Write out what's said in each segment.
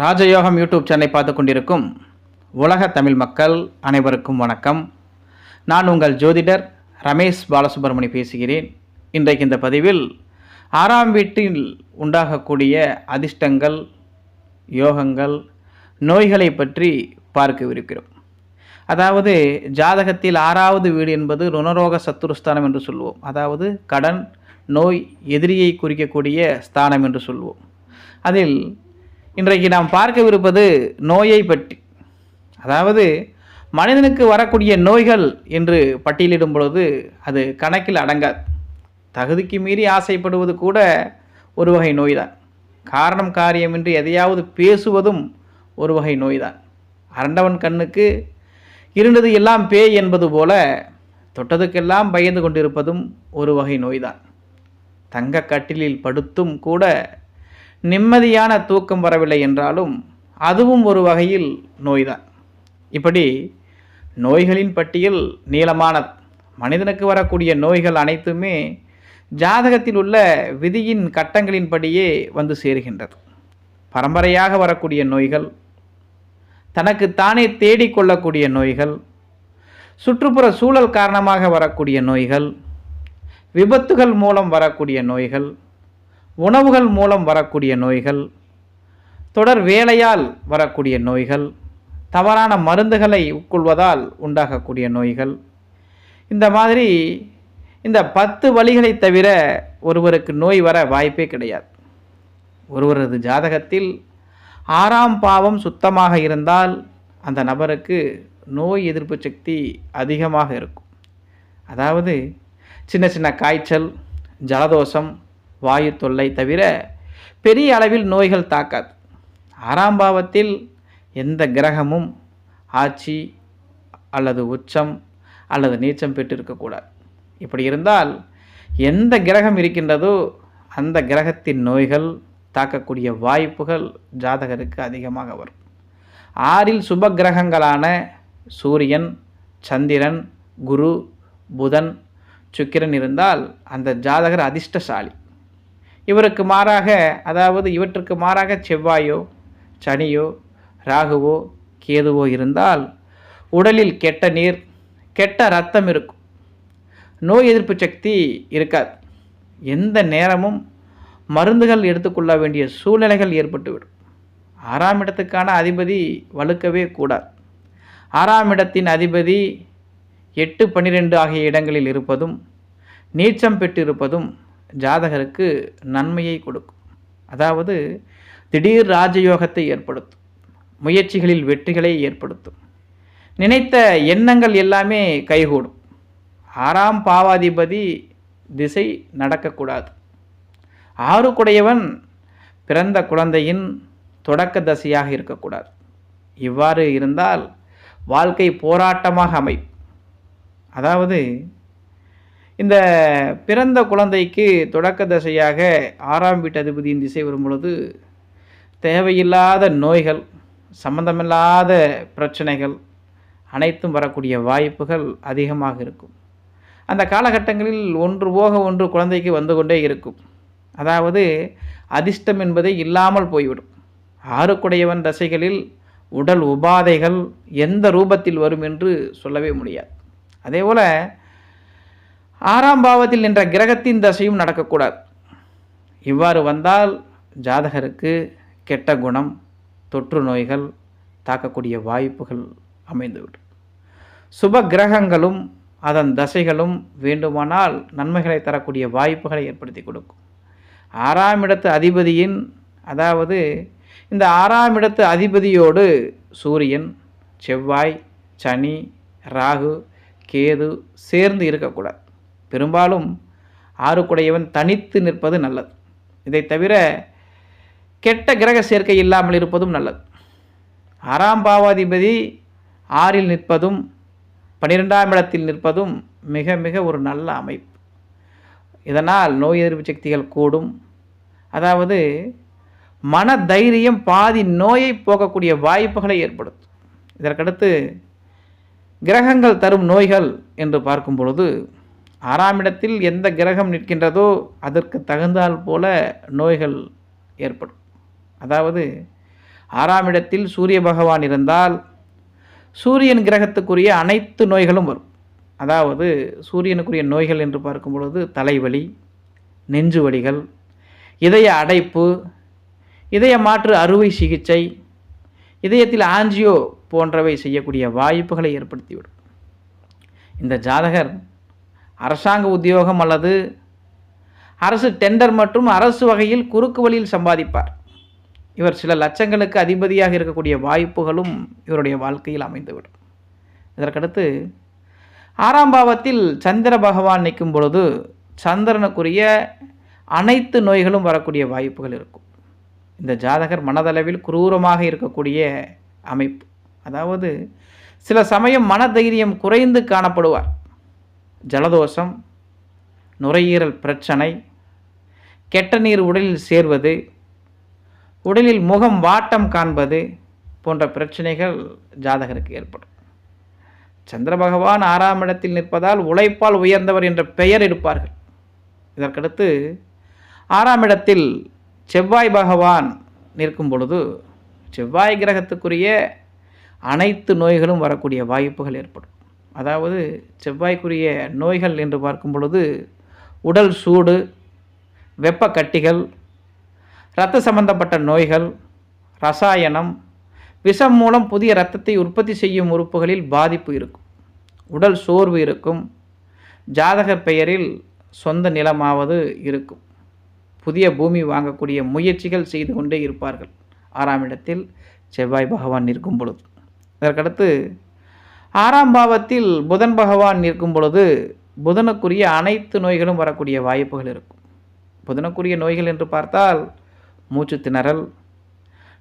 ராஜயோகம் யூடியூப் சேனலை பார்த்து கொண்டிருக்கும் உலக தமிழ் மக்கள் அனைவருக்கும் வணக்கம். நான் உங்கள் ஜோதிடர் ரமேஷ் பாலசுப்ரமணி பேசுகிறேன். இன்றைக்கு இந்த பதிவில் ஆறாம் வீட்டில் உண்டாகக்கூடிய அதிர்ஷ்டங்கள் யோகங்கள் நோய்களை பற்றி பார்க்கவிருக்கிறோம். அதாவது ஜாதகத்தில் ஆறாவது வீடு என்பது ருணரோக சத்துருஸ்தானம் என்று சொல்லுவோம் அதாவது கடன் நோய் எதிரியை குறிக்கக்கூடிய ஸ்தானம் என்று சொல்வோம். அதில் இன்றைக்கு நாம் பார்க்கவிருப்பது நோயை பற்றி. அதாவது மனிதனுக்கு வரக்கூடிய நோய்கள் என்று பட்டியலிடும் பொழுது அது கணக்கில் அடங்காது. தகுதிக்கு மீறி ஆசைப்படுவது கூட ஒரு வகை நோய்தான். காரணம் காரியமின்றி எதையாவது பேசுவதும் ஒரு வகை நோய்தான். அரண்டவன் கண்ணுக்கு இருண்டது எல்லாம் பேய் என்பது போல தொட்டதுக்கெல்லாம் பயந்து கொண்டிருப்பதும் ஒரு வகை நோய்தான். தங்க கட்டிலில் படுத்தும் கூட நிம்மதியான தூக்கம் வரவில்லை என்றாலும் அதுவும் ஒரு வகையில் நோய்தான். இப்படி நோய்களின் பட்டியல் நீளமானது. மனிதனுக்கு வரக்கூடிய நோய்கள் அனைத்துமே ஜாதகத்தில் உள்ள விதியின் கட்டங்களின்படியே வந்து சேருகின்றது. பரம்பரையாக வரக்கூடிய நோய்கள் தனக்கு தானே தேடிக்கொள்ளக்கூடிய நோய்கள் சுற்றுப்புற சூழல் காரணமாக வரக்கூடிய நோய்கள் விபத்துகள் மூலம் வரக்கூடிய நோய்கள் உணவுகள் மூலம் வரக்கூடிய நோய்கள் தொடர் வேலையால் வரக்கூடிய நோய்கள் தவறான மருந்துகளை உட்கொள்வதால் உண்டாகக்கூடிய நோய்கள். இந்த மாதிரி இந்த பத்து வழிகளை தவிர ஒருவருக்கு நோய் வர வாய்ப்பே கிடையாது. ஒருவரது ஜாதகத்தில் ஆறாம் பாவம் சுத்தமாக இருந்தால் அந்த நபருக்கு நோய் எதிர்ப்பு சக்தி அதிகமாக இருக்கும். அதாவது சின்ன சின்ன காய்ச்சல் ஜலதோஷம் வாயு தொல்லை தவிர பெரிய அளவில் நோய்கள் தாக்காது. ஆறாம் பாவத்தில் எந்த கிரகமும் ஆட்சி அல்லது உச்சம் அல்லது நீச்சம் பெற்றிருக்கக்கூடாது. இப்படி இருந்தால் எந்த கிரகம் இருக்கின்றதோ அந்த கிரகத்தின் நோய்கள் தாக்கக்கூடிய வாய்ப்புகள் ஜாதகருக்கு அதிகமாக வரும். ஆறில் சுப கிரகங்களான சூரியன் சந்திரன் குரு புதன் சுக்கிரன் இருந்தால் அந்த ஜாதகர் அதிர்ஷ்டசாலி. இவருக்கு மாறாக அதாவது இவற்றுக்கு மாறாக செவ்வாயோ சனியோ ராகுவோ கேதுவோ இருந்தால் உடலில் கெட்ட நீர் கெட்ட ரத்தம் இருக்கும். நோய் எதிர்ப்பு சக்தி இருக்காது. எந்த நேரமும் மருந்துகள் எடுத்துக்கொள்ள வேண்டிய சூழ்நிலைகள் ஏற்பட்டுவிடும். ஆறாம் இடத்துக்கான அதிபதி வலுக்கவே கூடாது. ஆறாம் இடத்தின் அதிபதி எட்டு பன்னிரெண்டு ஆகிய இடங்களில் இருப்பதும் நீச்சம் பெற்றிருப்பதும் ஜாதகருக்கு நன்மையை கொடுக்கும். அதாவது திடீர் ராஜயோகத்தை ஏற்படுத்தும். முயற்சிகளில் வெற்றிகளை ஏற்படுத்தும். நினைத்த எண்ணங்கள் எல்லாமே கைகூடும். ஆறாம் பாவாதிபதி திசை நடக்கக்கூடாது. ஆறு குடையவன் பிறந்த குழந்தையின் தொடக்க தசையாக இருக்கக்கூடாது. இவ்வாறு இருந்தால் வாழ்க்கை போராட்டமாக அமையும். அதாவது இந்த பிறந்த குழந்தைக்கு தொடக்க தசையாக ஆறாம் வீட்டு அதிபதியின் திசை வரும் பொழுது தேவையில்லாத நோய்கள் சம்பந்தமில்லாத பிரச்சனைகள் அனைத்தும் வரக்கூடிய வாய்ப்புகள் அதிகமாக இருக்கும். அந்த காலகட்டங்களில் ஒன்று போக ஒன்று குழந்தைக்கு வந்து கொண்டே இருக்கும். அதாவது அதிர்ஷ்டம் என்பதை இல்லாமல் போய்விடும். ஆறுக்குடையவன் தசைகளில் உடல் உபாதைகள் எந்த ரூபத்தில் வரும் என்று சொல்லவே முடியாது. அதே போல் ஆறாம் பாவத்தில் நின்ற கிரகத்தின் தசையும் நடக்கக்கூடாது. இவ்வாறு வந்தால் ஜாதகருக்கு கெட்ட குணம் தொற்று நோய்கள் தாக்கக்கூடிய வாய்ப்புகள் அமைந்துவிடும். சுப கிரகங்களும் அதன் தசைகளும் வேண்டுமானால் நன்மைகளை தரக்கூடிய வாய்ப்புகளை ஏற்படுத்தி கொடுக்கும். ஆறாம் இடத்து அதிபதியின் அதாவது இந்த ஆறாம் இடத்து அதிபதியோடு சூரியன் செவ்வாய் சனி ராகு கேது சேர்ந்து இருக்கக்கூடாது. பெரும்பாலும் ஆறுக்குடையவன் தனித்து நிற்பது நல்லது. இதை தவிர கெட்ட கிரக சேர்க்கை இல்லாமல் இருப்பதும் நல்லது. ஆறாம் பாவாதிபதி ஆறில் நிற்பதும் பன்னிரெண்டாம் இடத்தில் நிற்பதும் மிக மிக ஒரு நல்ல அமைப்பு. இதனால் நோய் எதிர்ப்பு சக்திகள் கூடும். அதாவது மன தைரியம் பாதி நோயை போக்கக்கூடிய வாய்ப்புகளை ஏற்படுத்தும். இதற்கடுத்து கிரகங்கள் தரும் நோய்கள் என்று பார்க்கும் பொழுது ஆறாம் இடத்தில் எந்த கிரகம் நிற்கின்றதோ அதற்கு தகுந்தால் போல நோய்கள் ஏற்படும். அதாவது ஆறாம் இடத்தில் சூரிய பகவான் இருந்தால் சூரியன் கிரகத்துக்குரிய அனைத்து நோய்களும் வரும். அதாவது சூரியனுக்குரிய நோய்கள் என்று பார்க்கும் பொழுது தலைவலி நெஞ்சு வலிகள் இதய அடைப்பு இதய மாற்று அறுவை சிகிச்சை இதயத்தில் ஆஞ்சியோ போன்றவை செய்யக்கூடிய வாய்ப்புகளை ஏற்படுத்திவிடும். இந்த ஜாதகர் அரசாங்க உத்தியோகம் அல்லது அரசு டெண்டர் மற்றும் அரசு வகையில் குறுக்கு வழியில் சம்பாதிப்பார். இவர் சில லட்சங்களுக்கு அதிபதியாக இருக்கக்கூடிய வாய்ப்புகளும் இவருடைய வாழ்க்கையில் அமைந்துவிடும். இதற்கடுத்து ஆறாம் பாவத்தில் சந்திர பகவான் நிற்கும் பொழுது சந்திரனுக்குரிய அனைத்து நோய்களும் வரக்கூடிய வாய்ப்புகள் இருக்கும். இந்த ஜாதகர் மனதளவில் குரூரமாக இருக்கக்கூடிய அமைப்பு. அதாவது சில சமயம் மனதைரியம் குறைந்து காணப்படுவார். ஜலதோஷம் நுரையீரல் பிரச்சனை கெட்ட நீர் உடலில் சேர்வது உடலில் முகம் வாட்டம் காண்பது போன்ற பிரச்சனைகள் ஜாதகருக்கு ஏற்படும். சந்திர பகவான் ஆறாம் இடத்தில் நிற்பதால் உழைப்பால் உயர்ந்தவர் என்ற பெயர் எடுப்பார்கள். இதற்கடுத்து ஆறாம் இடத்தில் செவ்வாய் பகவான் நிற்கும் பொழுது செவ்வாய் கிரகத்துக்குரிய அனைத்து நோய்களும் வரக்கூடிய வாய்ப்புகள் ஏற்படும். அதாவது செவ்வாய்க்குரிய நோய்கள் என்று பார்க்கும் பொழுது உடல் சூடு வெப்ப கட்டிகள் இரத்த சம்பந்தப்பட்ட நோய்கள் ரசாயனம் விஷம் மூலம் புதிய இரத்தத்தை உற்பத்தி செய்யும் உறுப்புகளில் பாதிப்பு இருக்கும். உடல் சோர்வு இருக்கும். ஜாதகர் பெயரில் சொந்த நிலமாவது இருக்கும். புதிய பூமி வாங்கக்கூடிய முயற்சிகள் செய்து கொண்டே இருப்பார்கள். ஆறாம் இடத்தில் செவ்வாய் பகவான் இருக்கும் பொழுது. இதற்கடுத்து ஆறாம் பாவத்தில் புதன் பகவான் நிற்கும் பொழுது புதனுக்குரிய அனைத்து நோய்களும் வரக்கூடிய வாய்ப்புகள் இருக்கும். புதனுக்குரிய நோய்கள் என்று பார்த்தால் மூச்சு திணறல்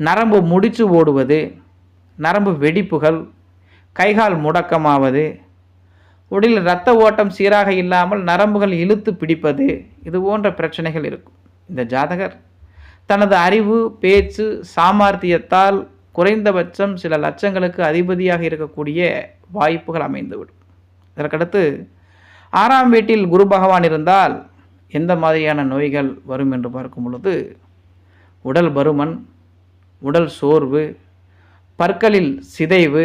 நரம்பு முடிச்சு ஓடுவது நரம்பு வெடிப்புகள் கைகால் முடக்கமாவது உடலில் இரத்த ஓட்டம் சீராக இல்லாமல் நரம்புகள் இழுத்து பிடிப்பது இது போன்ற பிரச்சனைகள் இருக்கும். இந்த ஜாதகர் தனது அறிவு பேச்சு சாமர்த்தியத்தால் குறைந்தபட்சம் சில லட்சங்களுக்கு அதிபதியாக இருக்கக்கூடிய வாய்ப்புகள் அமைந்துவிடும். இதற்கடுத்து ஆறாம் வீட்டில் குரு பகவான் இருந்தால் எந்த மாதிரியான நோய்கள் வரும் என்று பார்க்கும் பொழுது உடல் பருமன் உடல் சோர்வு பற்களில் சிதைவு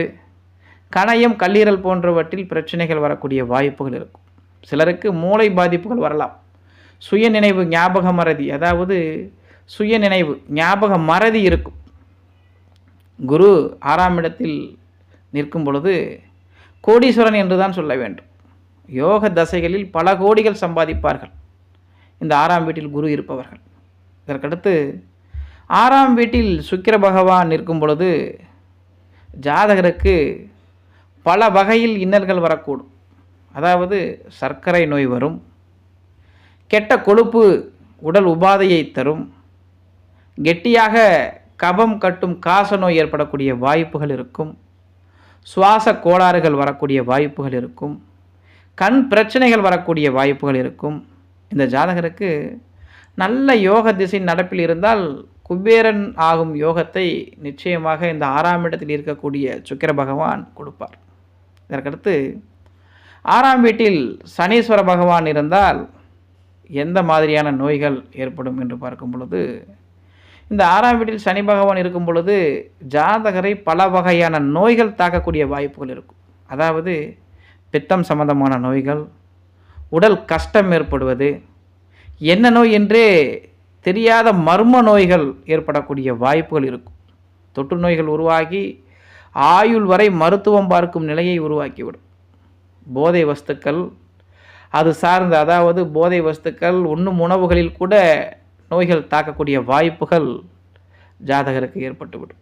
கணையம் கல்லீரல் போன்றவற்றில் பிரச்சனைகள் வரக்கூடிய வாய்ப்புகள் இருக்கும். சிலருக்கு மூளை பாதிப்புகள் வரலாம். சுய நினைவு ஞாபக மறதி அதாவது சுய நினைவு ஞாபக மறதி இருக்கும். குரு ஆறாம் இடத்தில் நிற்கும் பொழுது கோடீஸ்வரன் என்று தான் சொல்ல வேண்டும். யோக தசைகளில் பல கோடிகள் சம்பாதிப்பார்கள். இந்த ஆறாம் வீட்டில் குரு இருப்பவர்கள். இதற்கடுத்து ஆறாம் வீட்டில் சுக்கிர பகவான் நிற்கும் பொழுது ஜாதகருக்கு பல வகையில் இன்னல்கள் வரக்கூடும். அதாவது சர்க்கரை நோய் வரும் கெட்ட கொழுப்பு உடல் உபாதையை தரும் கெட்டியாக கபம் கட்டும் காச நோய் ஏற்படக்கூடிய வாய்ப்புகள் இருக்கும். சுவாச கோளாறுகள் வரக்கூடிய வாய்ப்புகள் இருக்கும். கண் பிரச்சனைகள் வரக்கூடிய வாய்ப்புகள் இருக்கும். இந்த ஜாதகருக்கு நல்ல யோக திசை நடப்பில் இருந்தால் குபேரன் ஆகும் யோகத்தை நிச்சயமாக இந்த ஆறாம் இடத்தில் இருக்கக்கூடிய சுக்கிர பகவான் கொடுப்பார். இதற்கடுத்து ஆறாம் வீட்டில் சனீஸ்வர பகவான் இருந்தால் எந்த மாதிரியான நோய்கள் ஏற்படும் என்று பார்க்கும் பொழுது இந்த ஆறாம் வீட்டில் சனி பகவான் இருக்கும் பொழுது ஜாதகரை பல வகையான நோய்கள் தாக்கக்கூடிய வாய்ப்புகள் இருக்கும். அதாவது பித்தம் சம்பந்தமான நோய்கள் உடல் கஷ்டம் ஏற்படுவது என்ன நோய் என்றே தெரியாத மர்ம நோய்கள் ஏற்படக்கூடிய வாய்ப்புகள் இருக்கும். தொற்று நோய்கள் உருவாகி ஆயுள் வரை மருத்துவம் பார்க்கும் நிலையை உருவாக்கிவிடும். போதை வஸ்துக்கள் அது சார்ந்த அதாவது போதை வஸ்துக்கள் உண்ணும் உணவுகளில் கூட நோய்கள் தாக்கக்கூடிய வாய்ப்புகள் ஜாதகருக்கு ஏற்பட்டுவிடும்.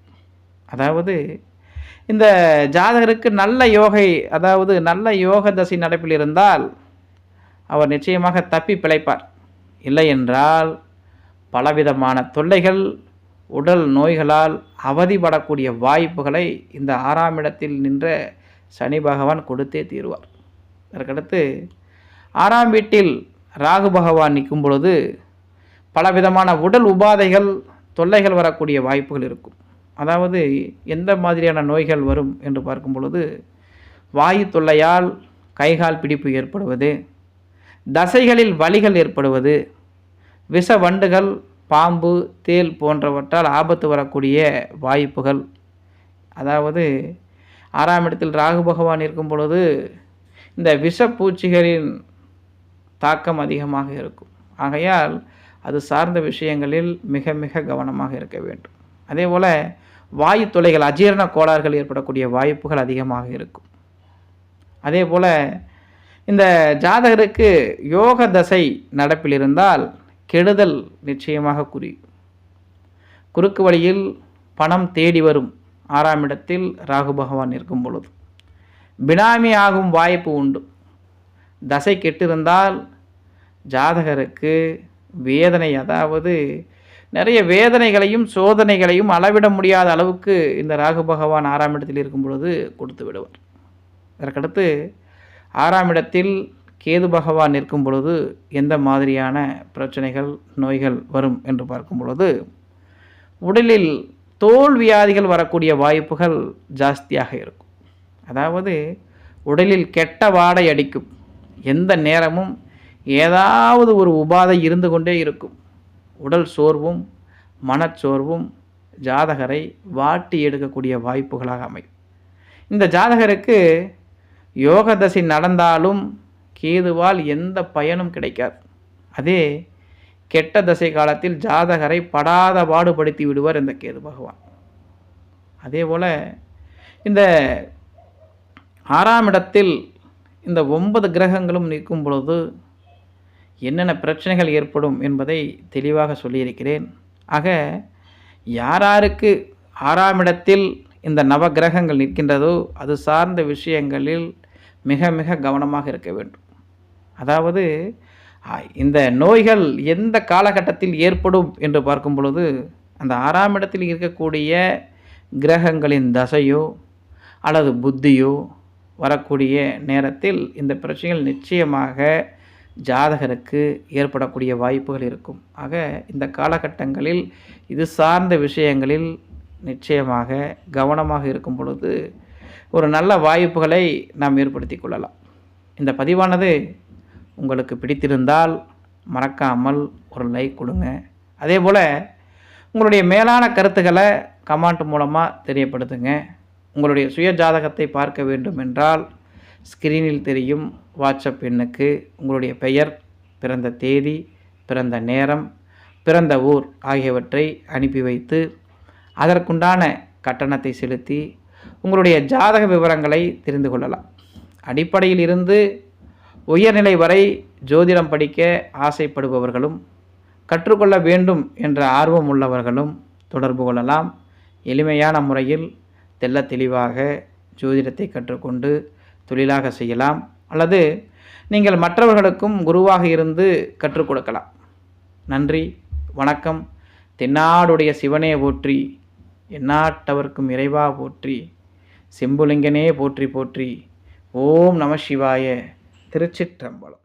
அதாவது இந்த ஜாதகருக்கு நல்ல யோகை அதாவது நல்ல யோக தசை நடப்பில் இருந்தால் அவர் நிச்சயமாக தப்பி பிழைப்பார். இல்லை என்றால் பலவிதமான தொல்லைகள் உடல் நோய்களால் அவதிப்படக்கூடிய வாய்ப்புகளை இந்த ஆறாம் இடத்தில் நின்ற சனி பகவான் கொடுத்தே தீருவார். அதற்கடுத்து ஆறாம் வீட்டில் ராகு பகவான் நிற்கும் பொழுது பலவிதமான உடல் உபாதைகள் தொல்லைகள் வரக்கூடிய வாய்ப்புகள் இருக்கும். அதாவது எந்த மாதிரியான நோய்கள் வரும் என்று பார்க்கும் பொழுது வாயு தொல்லையால் கைகால் பிடிப்பு ஏற்படுவது தசைகளில் வலிகள் ஏற்படுவது விஷ வண்டுகள் பாம்பு தேல் போன்றவற்றால் ஆபத்து வரக்கூடிய வாய்ப்புகள். அதாவது ஆறாம் இடத்தில் ராகு பகவான் இருக்கும் பொழுது இந்த விஷப்பூச்சிகளின் தாக்கம் அதிகமாக இருக்கும். ஆகையால் அது சார்ந்த விஷயங்களில் மிக மிக கவனமாக இருக்க வேண்டும். அதே போல் வாயு தொலைகள் அஜீரண கோளாறுகள் ஏற்படக்கூடிய வாய்ப்புகள் அதிகமாக இருக்கும். அதே போல் இந்த ஜாதகருக்கு யோக தசை நடப்பில் இருந்தால் கெடுதல் நிச்சயமாக குறி. குறுக்கு வழியில் பணம் தேடி வரும் ஆறாம் இடத்தில் ராகு பகவான் இருக்கும் பொழுது. பினாமி ஆகும் வாய்ப்பு உண்டு. தசை கெட்டிருந்தால் ஜாதகருக்கு வேதனை அதாவது நிறைய வேதனைகளையும் சோதனைகளையும் அளவிட முடியாத அளவுக்கு இந்த ராகு பகவான் ஆறாம் இடத்தில் இருக்கும் பொழுது கொடுத்து விடுவார். அதற்கடுத்து ஆறாம் இடத்தில் கேது பகவான் நிற்கும் பொழுது எந்த மாதிரியான பிரச்சனைகள் நோய்கள் வரும் என்று பார்க்கும் பொழுது உடலில் தோல் வியாதிகள் வரக்கூடிய வாய்ப்புகள் ஜாஸ்தியாக இருக்கும். அதாவது உடலில் கெட்ட வாடை அடிக்கும். எந்த நேரமும் ஏதாவது ஒரு உபாதை இருந்து கொண்டே இருக்கும். உடல் சோர்வும் மனச்சோர்வும் ஜாதகரை வாட்டி எடுக்கக்கூடிய வாய்ப்புகளாக அமையும். இந்த ஜாதகருக்கு யோக தசை நடந்தாலும் கேதுவால் எந்த பயனும் கிடைக்காது. அதே கெட்ட தசை காலத்தில் ஜாதகரை படாத பாடுபடுத்தி விடுவார் இந்த கேது பகவான். அதே போல் இந்த ஆறாம் இடத்தில் இந்த ஒன்பது கிரகங்களும் நிற்கும் பொழுது என்னென்ன பிரச்சனைகள் ஏற்படும் என்பதை தெளிவாக சொல்லியிருக்கிறேன். ஆக யாராருக்கு ஆறாம் இடத்தில் இந்த நவ கிரகங்கள் நிற்கின்றதோ அது சார்ந்த விஷயங்களில் மிக மிக கவனமாக இருக்க வேண்டும். அதாவது இந்த நோய்கள் எந்த காலகட்டத்தில் ஏற்படும் என்று பார்க்கும் பொழுது அந்த ஆறாம் இடத்தில் இருக்கக்கூடிய கிரகங்களின் தசையோ அல்லது புத்தியோ வரக்கூடிய நேரத்தில் இந்த பிரச்சனைகள் நிச்சயமாக ஜாதகருக்கு ஏற்படக்கூடிய வாய்ப்புகள் இருக்கும். ஆக இந்த காலகட்டங்களில் இது சார்ந்த விஷயங்களில் நிச்சயமாக கவனமாக இருக்கும் பொழுது ஒரு நல்ல வாய்ப்புகளை நாம் ஏற்படுத்தி கொள்ளலாம். இந்த பதிவானது உங்களுக்கு பிடித்திருந்தால் மறக்காமல் ஒரு லைக் கொடுங்க. அதே போல் உங்களுடைய மேலான கருத்துக்களை கமெண்ட் மூலமாக தெரியப்படுத்துங்க. உங்களுடைய சுய ஜாதகத்தை பார்க்க வேண்டும் என்றால் ஸ்க்ரீனில் தெரியும் வாட்ஸ்அப் எண்ணுக்கு உங்களுடைய பெயர் பிறந்த தேதி பிறந்த நேரம் பிறந்த ஊர் ஆகியவற்றை அனுப்பி வைத்து அதற்குண்டான கட்டணத்தை செலுத்தி உங்களுடைய ஜாதக விவரங்களை தெரிந்து கொள்ளலாம். அடிப்படையில் இருந்து உயர்நிலை வரை ஜோதிடம் படிக்க ஆசைப்படுபவர்களும் கற்றுக்கொள்ள வேண்டும் என்ற ஆர்வம் உள்ளவர்களும் தொடர்பு கொள்ளலாம். எளிமையான முறையில் தெல்ல தெளிவாக ஜோதிடத்தை கற்றுக்கொண்டு தொழிலாக செய்யலாம். அல்லது நீங்கள் மற்றவர்களுக்கும் குருவாக இருந்து கற்றுக் கொடுக்கலாம். நன்றி வணக்கம். தென்னாடுடைய சிவனே போற்றி எந்நாட்டவர்க்கும் இறைவா போற்றி செம்புலிங்கனே போற்றி போற்றி. ஓம் நம சிவாய திருச்சிற்றம்பலம்.